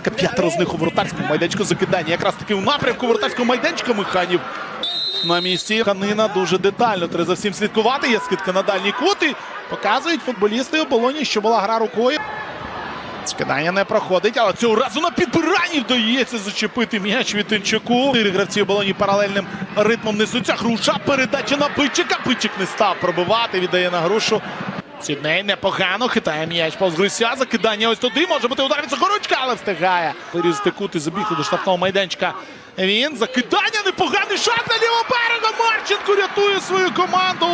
П'ятеро з них у воротарському майданчику закидання. Якраз таки у напрямку воротарського майданчика Миханів на місці. Канина дуже детально. Треба за всім слідкувати. Є скидка на дальні кути. Показують футболісти оболоні, що була гра рукою. Скидання не проходить, але цього разу на підбиранні вдається зачепити м'яч від Тинчуку. Чотири гравці оболоні паралельним ритмом несуться. Груша передача на Пичика. Пичик не став пробивати, віддає на грушу. Сідней непогано хитає м'яч повз Грися. Закидання ось туди. Може бути удар від Сокорочка, але встигає. Вирізати кут і забігти до штрафного майданчика. Він закидання непоганий шаг на лівого берега. Марченко рятує свою команду.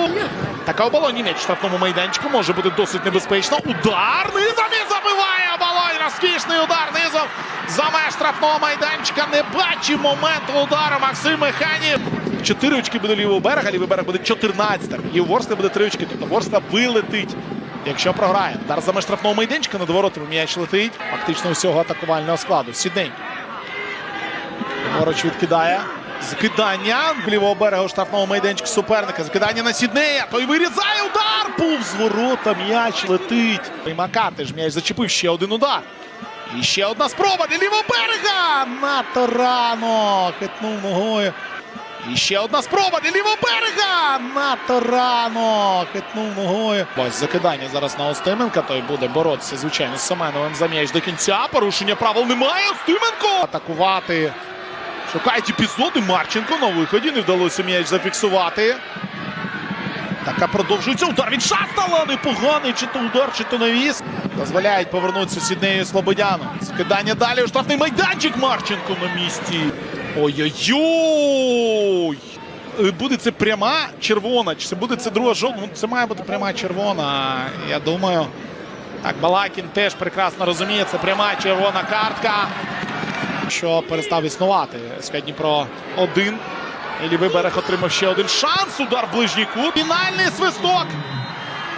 Така оболоні м'яч в штрафному майданчику може бути досить небезпечно. Удар низом і забиває оболонь. Розкішний удар низом. За меж штрафного майданчика не бачив моменту удару Максим Механів. Чотири очки буде лівого берега, лівий берег буде 14 І у Ворскли буде три очки. Тобто Ворскла вилетить. Якщо програє, удар за штрафного майданчика над воротами м'яч летить. Фактично усього атакувального складу. Сідней. Ліворуч відкидає. Закидання лівого берега у штрафному майданчику суперника. Закидання на Сіднея. Той вирізає удар. Повз ворота м'яч летить. Приймака теж м'яч зачепив ще один удар. І ще одна спроба для лівого берега. Надто рано. Хитнув ногою. І ще одна спроба для лівого берега. Надто рано. Хитнув ногою. Ось закидання зараз на Остименка. Той буде боротися, звичайно, з Семеновим за м'яч до кінця. Порушення правил немає. Остименко. Атакувати. Шукають епізоди. Марченко на виході. Не вдалося м'яч зафіксувати. Така продовжується удар від Шастала. Непоганий, чи то удар, чи то навіс. Дозволяють повернутися Сіднею Слободяну. Скидання далі у штрафний майданчик Марченко на місці. Ой-ой-ой! Е, Буде це пряма червона, чи буде це друга жовта? Ну, це має бути пряма червона. Я думаю. Так, Балакін теж прекрасно розуміє, це пряма червона картка, що перестав існувати. СК Дніпро 1. І лівий берег отримав ще один шанс. Удар в ближній кут. Фінальний свисток,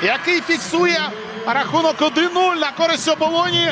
який фіксує рахунок 1-0 на користь оболоні.